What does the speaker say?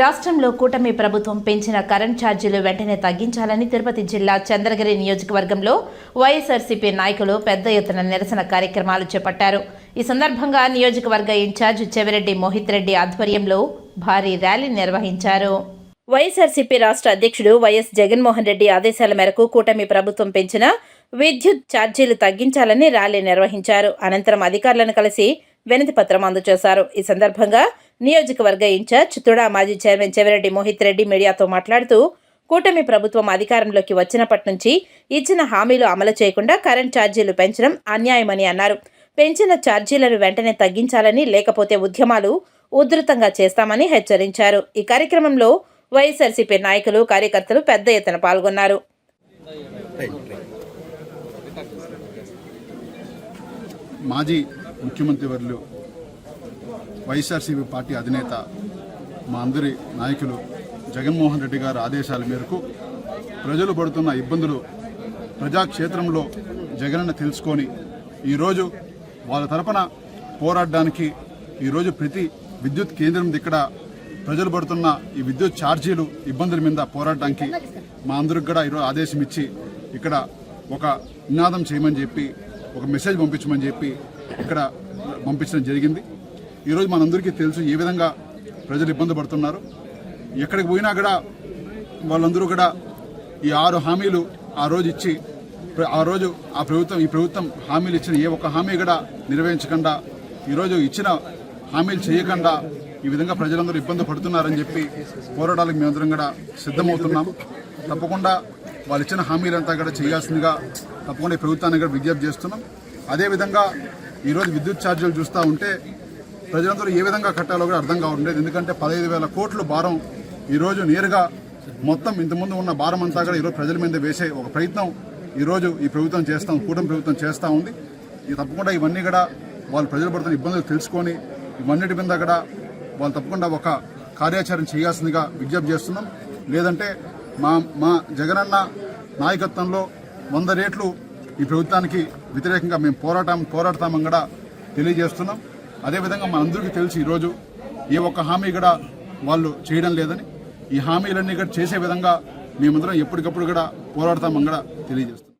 రాష్ట్రంలో కూటమి ప్రభుత్వం పెంచిన కరెంట్ ఛార్జీలు వెంటనే తగ్గించాలని తిరుపతి జిల్లా చంద్రగిరి నియోజకవర్గంలో వైఎస్ఆర్సీపీ నాయకులు పెద్ద ఎత్తున నిరసన కార్యక్రమాలు చేపట్టారు. ఈ సందర్భంగా నియోజకవర్గ ఇన్ఛార్జ్ చెవిరెడ్డి మోహిత్ రెడ్డి ఆధ్వర్యంలో భారీ ర్యాలీ నిర్వహించారు. వైఎస్ఆర్సీపీ రాష్ట్ర అధ్యక్షుడు వైఎస్ జగన్మోహన్ రెడ్డి ఆదేశాల మేరకు కూటమి ప్రభుత్వం పెంచిన విద్యుత్ ఛార్జీలు తగ్గించాలని ర్యాలీ నిర్వహించారు. అనంతరం అధికారులను కలిసి వినతి పత్రం అందజేశారు. ఈ సందర్భంగా నియోజకవర్గ ఇన్ఛార్జ్ తుడా మాజీ చైర్మన్ చెవిరెడ్డి మోహిత్ రెడ్డి మీడియాతో మాట్లాడుతూ కూటమి ప్రభుత్వం అధికారంలోకి వచ్చినప్పటి నుంచి ఇచ్చిన హామీలు అమలు చేయకుండా కరెంట్ ఛార్జీలు పెంచడం అన్యాయమని అన్నారు. పెంచిన ఛార్జీలను వెంటనే తగ్గించాలని లేకపోతే ఉద్యమాలు ఉధృతంగా చేస్తామని హెచ్చరించారు. ఈ కార్యక్రమంలో వైఎస్ఆర్సీపీ నాయకులు కార్యకర్తలు పెద్ద ఎత్తున పాల్గొన్నారు. మాజీ ముఖ్యమంత్రి వర్లు వైఎస్ఆర్సీపీ పార్టీ అధినేత మా అందరి నాయకులు జగన్మోహన్ రెడ్డి గారి ఆదేశాల మేరకు ప్రజలు పడుతున్న ఇబ్బందులు ప్రజాక్షేత్రంలో జగనన్న తెలుసుకొని ఈరోజు వాళ్ళ తరపున పోరాడడానికి ఈరోజు ప్రతి విద్యుత్ కేంద్రం ఇక్కడ ప్రజలు పడుతున్న ఈ విద్యుత్ ఛార్జీలు ఇబ్బందుల మీద పోరాడడానికి మా అందరికి కూడా ఈరోజు ఆదేశం ఇచ్చి ఇక్కడ ఒక నినాదం చేయమని చెప్పి ఒక మెసేజ్ పంపించమని చెప్పి ఇక్కడ పంపించడం జరిగింది. ఈరోజు మనందరికీ తెలుసు ఏ విధంగా ప్రజలు ఇబ్బంది పడుతున్నారు. ఎక్కడికి పోయినా కూడా వాళ్ళందరూ కూడా ఈ ఆరు హామీలు ఆ రోజు ఇచ్చి ఆ రోజు ఆ ప్రభుత్వం ఈ ప్రభుత్వం హామీలు ఇచ్చిన ఏ ఒక్క హామీ కూడా నిర్వహించకుండా ఈరోజు ఇచ్చిన హామీలు చేయకుండా ఈ విధంగా ప్రజలందరూ ఇబ్బంది పడుతున్నారని చెప్పి పోరాటాలకు మేమందరం కూడా సిద్ధమవుతున్నాం. తప్పకుండా వాళ్ళు ఇచ్చిన హామీలంతా కూడా చేయాల్సిందిగా తప్పకుండా ఈ ప్రభుత్వాన్ని కూడా విజ్ఞప్తి చేస్తున్నాం. అదేవిధంగా ఈరోజు విద్యుత్ ఛార్జీలు చూస్తూ ఉంటే ప్రజలందరూ ఏ విధంగా కట్టాలో కూడా అర్థం కావట్లేదు. ఎందుకంటే పదహైదు వేల కోట్లు భారం ఈరోజు నేరుగా మొత్తం ఇంతకుముందు ఉన్న భారం అంతా కూడా ఈరోజు ప్రజల మీద వేసే ఒక ప్రయత్నం ఈరోజు ఈ ప్రభుత్వం చేస్తాం కూటమి ప్రభుత్వం చేస్తూ ఉంది. ఇది తప్పకుండా ఇవన్నీ కూడా వాళ్ళు ప్రజలు పడుతున్న ఇబ్బందులు తెలుసుకొని ఇవన్నిటి మీద కూడా వాళ్ళు తప్పకుండా ఒక కార్యాచరణ చేయాల్సిందిగా విజ్ఞప్తి చేస్తున్నాం. లేదంటే మా మా జగనన్న నాయకత్వంలో వంద రేట్లు ఈ ప్రభుత్వానికి వ్యతిరేకంగా మేము పోరాటం పోరాడతామని కూడా తెలియజేస్తున్నాం. అదేవిధంగా మనందరికీ తెలిసి ఈరోజు ఏ ఒక్క హామీ కూడా వాళ్ళు చేయడం లేదని. ఈ హామీలన్నీ కూడా చేసే విధంగా మేమందరం ఎప్పటికప్పుడు కూడా పోరాడతామని కూడా తెలియజేస్తాం